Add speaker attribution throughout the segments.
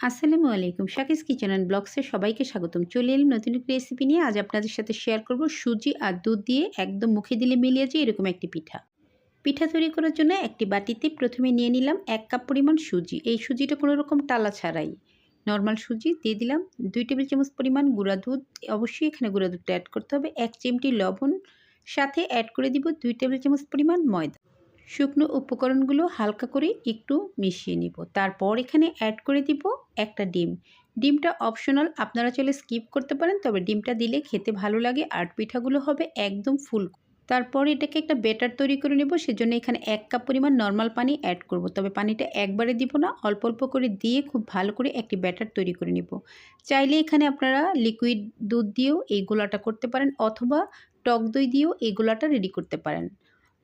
Speaker 1: আসসালামু আলাইকুম। শাকিস kitchen and ব্লগসে সবাইকে স্বাগতম। চলে এলাম নতুন একটি রেসিপি নিয়ে। আজ আপনাদের সাথে শেয়ার করব সুজি আর দুধ দিয়ে একদম মুখে দিলে মিলিয়ে যায় এরকম একটি পিঠা। পিঠা তৈরি করার জন্য একটি বাটিতে প্রথমে নিয়ে নিলাম এক কাপ পরিমাণ সুজি। এই সুজিটা কোনো রকম টালা ছাড়াই। নর্মাল সুজি দিয়ে দিলাম দুই টেবিল চামচ পরিমাণ গুঁড়া দুধ। অবশ্যই এখানে গুঁড়া দুধটা অ্যাড করতে হবে। এক চিমটি লবণ। সাথে অ্যাড করে দিব দুই টেবিল চামচ পরিমাণ ময়দা। শুকনো উপকরণগুলো হালকা করে একটু মিশিয়ে নিব। তারপর এখানে অ্যাড করে দিব একটা ডিম। ডিমটা অপশনাল আপনারা চলে স্কিপ করতে পারেন, তবে ডিমটা দিলে খেতে ভালো লাগে আর পিঠাগুলো হবে একদম ফুল তারপর এটাকে একটা বেটার তৈরি করে নেব, সেজন্য এখানে এক কাপ পরিমাণ নর্মাল পানি অ্যাড করব। তবে পানিটা একবারে দিব না, অল্প অল্প করে দিয়ে খুব ভালো করে একটি ব্যাটার তৈরি করে নেব। চাইলে এখানে আপনারা লিকুইড দুধ দিয়েও এই গোলাটা করতে পারেন, অথবা টক দই দিয়েও এই গোলাটা রেডি করতে পারেন।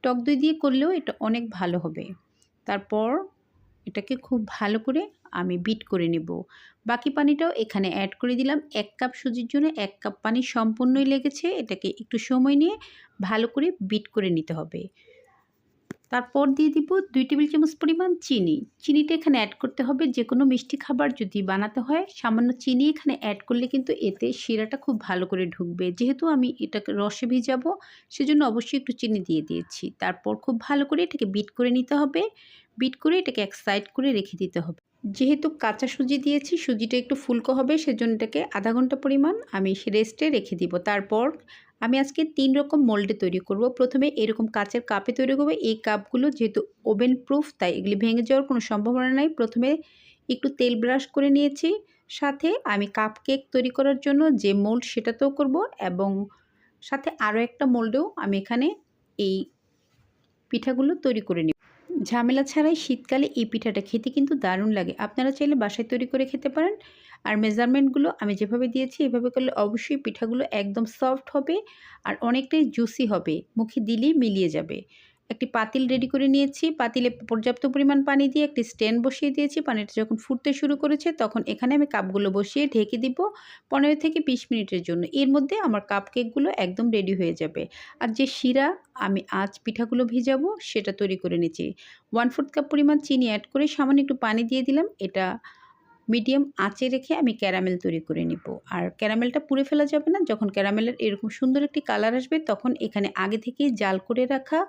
Speaker 1: টক দই দিয়ে করলেও এটা অনেক ভালো হবে। তারপর এটাকে খুব ভালো করে আমি বিট করে নেব। বাকি পানিটাও এখানে অ্যাড করে দিলাম। এক কাপ সুজির জন্য এক কাপ পানি সম্পূর্ণই লেগেছে। এটাকে একটু সময় নিয়ে ভালো করে বিট করে নিতে হবে। তারপর দিয়ে দিব দুই টেবিল চামচ পরিমাণ চিনি। চিনিটা এখানে অ্যাড করতে হবে যে কোনো মিষ্টি খাবার যদি বানাতে হয়, সামান্য চিনি এখানে অ্যাড করলে কিন্তু এতে শিরাটা খুব ভালো করে ঢুকবে। যেহেতু আমি এটাকে রসে ভিজাবো, সেজন্য অবশ্যই একটু চিনি দিয়ে দিয়েছি। তারপর খুব ভালো করে এটাকে বিট করে নিতে হবে। বিট করে এটাকে এক সাইড করে রেখে দিতে হবে। যেহেতু কাঁচা সুজি দিয়েছি, সুজিটা একটু ফুলকো হবে, সেজন্য এটাকে আধা ঘণ্টা পরিমাণ আমি রেস্টে রেখে দিব। তারপর আমি আজকে তিন রকম মোল্ডে তৈরি করব। প্রথমে এরকম কাচের কাপে তৈরি করব। এই কাপগুলো যেহেতু ওভেন প্রুফ তাই এগুলি ভেঙে যাওয়ার কোনো সম্ভাবনা নাই। প্রথমে একটু তেল ব্রাশ করে নিয়েছি। সাথে আমি কাপ কেক তৈরি করার জন্য যে মোল্ড সেটাতেও করব এবং সাথে আরও একটা মোল্ডেও আমি এখানে এই পিঠাগুলো তৈরি করে নিই ঝামেলা ছাড়াই শীতকালে এই পিঠাটা খেতে কিন্তু দারুণ লাগে। আপনারা চাইলে বাসায় তৈরি করে খেতে পারেন। আর মেজারমেন্টগুলো আমি যেভাবে দিয়েছি, এভাবে করলে অবশ্যই পিঠাগুলো একদম সফট হবে আর অনেকটাই জুসি হবে। মুখে দিলেই মিলিয়ে যাবে। একটি পাতিল রেডি করে নিয়েছি। পাতিলে পর্যাপ্ত পরিমাণ পানি দিয়ে একটি স্ট্যান্ড বসিয়ে দিয়েছি। পানিটা যখন ফুটতে শুরু করেছে তখন এখানে আমি কাপগুলো বসিয়ে ঢেকে দিব পনেরো থেকে বিশ মিনিটের জন্য। এর মধ্যে আমার কাপ কেকগুলো একদম রেডি হয়ে যাবে। আর যে শিরা আমি আজ পিঠাগুলো ভিজাবো সেটা তৈরি করে নিয়েছি ওয়ান ফোর্থ কাপ পরিমাণ চিনি অ্যাড করে সামান্য একটু পানি দিয়ে দিলাম। এটা মিডিয়াম আঁচে রেখে আমি ক্যারামেল তৈরি করে নিব। আর ক্যারামেলটা পুড়ে ফেলা যাবে না, যখন ক্যারামেলের এরকম সুন্দর একটি কালার আসবে, তখন এখানে আগে থেকেই জাল করে রাখা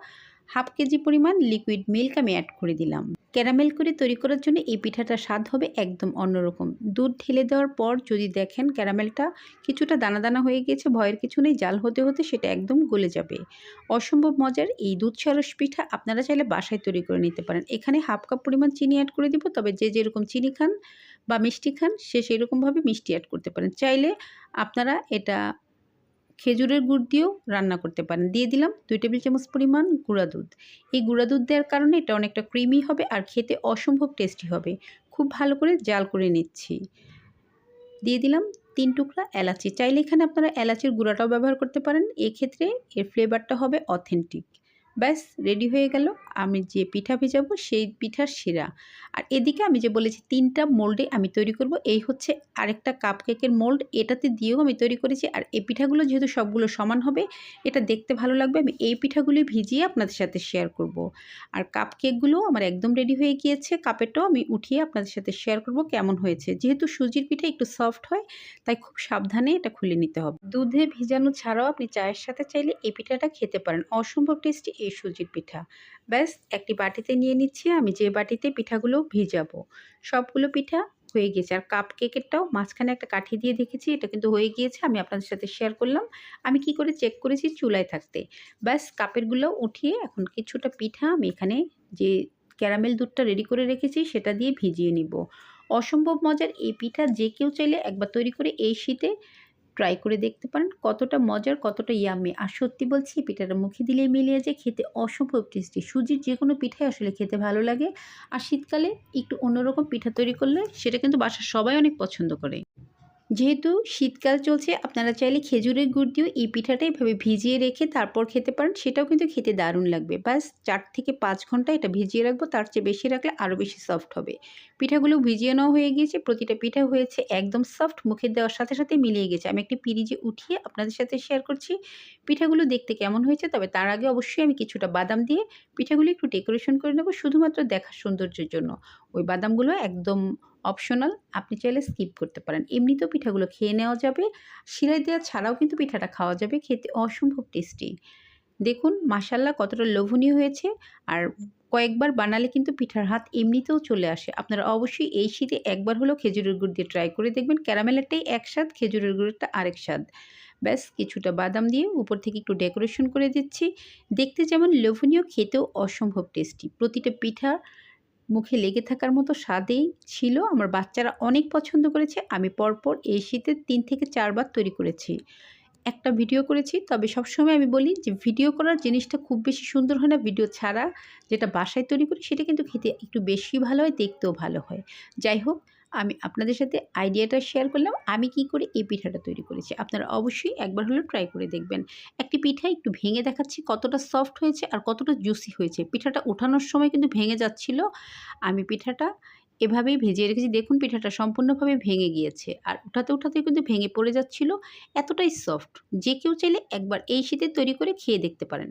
Speaker 1: হাফ কেজি পরিমাণ লিকুইড মিল্ক আমি অ্যাড করে দিলাম। ক্যারামেল করে তৈরি করার জন্য এই পিঠাটা স্বাদ হবে একদম অন্যরকম। দুধ ঢেলে দেওয়ার পর যদি দেখেন ক্যারামেলটা কিছুটা দানা দানা হয়ে গেছে, ভয়ের কিছু নেই, জাল হতে হতে সেটা একদম গলে যাবে। অসম্ভব মজার এই দুধ সরস পিঠা আপনারা চাইলে বাসায় তৈরি করে নিতে পারেন। এখানে হাফ কাপ পরিমাণ চিনি অ্যাড করে দিব, তবে যে যেরকম চিনি খান বা মিষ্টি খান, সে সেরকমভাবে মিষ্টি অ্যাড করতে পারেন। চাইলে আপনারা এটা খেজুরের গুড় দিয়েও রান্না করতে পারেন। দিয়ে দিলাম দুই টেবিল চামচ পরিমাণ গুঁড়া দুধ। এই গুঁড়া দুধ দেওয়ার কারণে এটা অনেকটা ক্রিমি হবে আর খেতে অসম্ভব টেস্টি হবে। খুব ভালো করে জাল করে নিচ্ছি। দিয়ে দিলাম তিন টুকরা এলাচি। চাইলে এখানে আপনারা এলাচির গুঁড়াটাও ব্যবহার করতে পারেন। এক্ষেত্রে এর ফ্লেভারটা হবে অথেন্টিক ব্যাস রেডি হয়ে গেল। আমি যে পিঠা ভেজাবো সেই পিঠার শিরা। আর এদিকে আমি যে বলেছি তিনটা মোল্ডে আমি তৈরি করব, এই হচ্ছে আরেকটা কাপ কেকের মোল্ড এটাতে দিয়েও আমি তৈরি করেছি। আর এই পিঠাগুলো যেহেতু সবগুলো সমান হবে, এটা দেখতে ভালো লাগবে। আমি এই পিঠাগুলি ভিজিয়ে আপনাদের সাথে শেয়ার করব। আর কাপ কেকগুলো আমার একদম রেডি হয়ে গিয়েছে। কাপেরটাও আমি উঠিয়ে আপনাদের সাথে শেয়ার করব কেমন হয়েছে। যেহেতু সুজির পিঠা একটু সফট হয়, তাই খুব সাবধানে এটা খুলে নিতে হবে। দুধে ভিজানো ছাড়াও আপনি চায়ের সাথে চাইলে এই পিঠাটা খেতে পারেন। অসম্ভব টেস্টি এই সুজির পিঠা। ব্যাস, একটি বাটিতে নিয়ে নিচ্ছি, আমি যে বাটিতে পিঠাগুলো ভিজাবো। সবগুলো পিঠা হয়ে গিয়েছে আর কাপ কেকেরটাও মাঝখানে একটা কাঠি দিয়ে দেখেছি, এটা কিন্তু হয়ে গিয়েছে, আমি আপনাদের সাথে শেয়ার করলাম। আমি কি করে চেক করেছি চুলায় থাকতে। ব্যাস কাপেরগুলো উঠিয়ে এখন কিছুটা পিঠা আমি এখানে যে ক্যারামেল দুধটা রেডি করে রেখেছি, সেটা দিয়ে ভিজিয়ে নিব। অসম্ভব মজার এই পিঠা যে কেউ চাইলে একবার তৈরি করে এই শীতে ট্রাই করে দেখতে পারেন কতটা মজার, কতটা ইয়ামি আর সত্যি বলছি, পিঠাটা মুখে দিলে মিলিয়ে যায়, খেতে অসম্ভব টেস্টি সুজির যে কোনো পিঠাই আসলে খেতে ভালো লাগে। আর শীতকালে একটু অন্যরকম পিঠা তৈরি করলে সেটা কিন্তু বাসার সবাই অনেক পছন্দ করে। যেহেতু শীতকাল চলছে, আপনারা চাইলে খেজুরের গুড় দিয়েও এই পিঠাটা এভাবে ভিজিয়ে রেখে তারপর খেতে পারেন। সেটাও কিন্তু খেতে দারুণ লাগবে। বাস চার থেকে পাঁচ ঘণ্টা এটা ভিজিয়ে রাখব। তার চেয়ে বেশি রাখলে আরও বেশি সফট হবে। পিঠাগুলো ভিজিয়ে নেওয়া হয়ে গিয়েছে। প্রতিটা পিঠা হয়েছে একদম সফট মুখে দেওয়ার সাথে সাথে মিলিয়ে গেছে। আমি একটি পিরিজে উঠিয়ে আপনাদের সাথে শেয়ার করছি। পিঠাগুলো দেখতে কেমন হয়েছে? তবে তার আগে অবশ্যই আমি কিছুটা বাদাম দিয়ে পিঠাগুলো একটু ডেকোরেশন করে নেব। শুধুমাত্র দেখার সৌন্দর্যের জন্য। ওই বাদামগুলো একদম অপশনাল আপনি চাইলে স্কিপ করতে পারেন। এমনিতেও পিঠাগুলো খেয়ে নেওয়া যাবে। শিরায় দেওয়া ছাড়াও কিন্তু পিঠাটা খাওয়া যাবে, খেতে অসম্ভব টেস্টি দেখুন মাসাল্লাহ কতটা লোভনীয় হয়েছে। আর কয়েকবার বানালে কিন্তু পিঠার হাত এমনিতেও চলে আসে। আপনারা অবশ্যই এই শীতে একবার হলেও খেজুরের গুড় দিয়ে ট্রাই করে দেখবেন। ক্যারামেলেরটাই এক স্বাদ, খেজুরের গুড়েরটা আরেক স্বাদ। ব্যাস, কিছুটা বাদাম দিয়ে উপর থেকে একটু ডেকোরেশন করে দিচ্ছি। দেখতে যেমন লোভনীয়, খেতেও অসম্ভব টেস্টি প্রতিটা পিঠা মুখে লেগে থাকার মতো স্বাদেই ছিল। আমার বাচ্চারা অনেক পছন্দ করেছে। আমি পরপর এই শীতে তিন থেকে চারবার তৈরি করেছি। একটা ভিডিও করেছি। তবে সবসময় আমি বলি যে, ভিডিও করার জিনিসটা খুব বেশি সুন্দর হয় না। ভিডিও ছাড়া যেটা বাসায় তৈরি করি, সেটা কিন্তু খেতে একটু বেশি ভালো হয়, দেখতেও ভালো হয়। যাই হোক আমি আপনাদের সাথে আইডিয়াটা শেয়ার করলাম, আমি কি করে এই পিঠাটা তৈরি করেছি। আপনারা অবশ্যই একবার হলেও ট্রাই করে দেখবেন। একটি পিঠা একটু ভেঙে দেখাচ্ছি কতটা সফট হয়েছে আর কতটা জুসি হয়েছে। পিঠাটা ওঠানোর সময় কিন্তু ভেঙে যাচ্ছিল। আমি পিঠাটা এভাবেই ভেজিয়ে রেখেছি। দেখুন, পিঠাটা সম্পূর্ণভাবে ভেঙে গিয়েছে আর উঠাতে উঠাতে কিন্তু ভেঙে পড়ে যাচ্ছিল। এতটাই সফট। যে কেউ চাইলে একবার এই শীতে তৈরি করে খেয়ে দেখতে পারেন।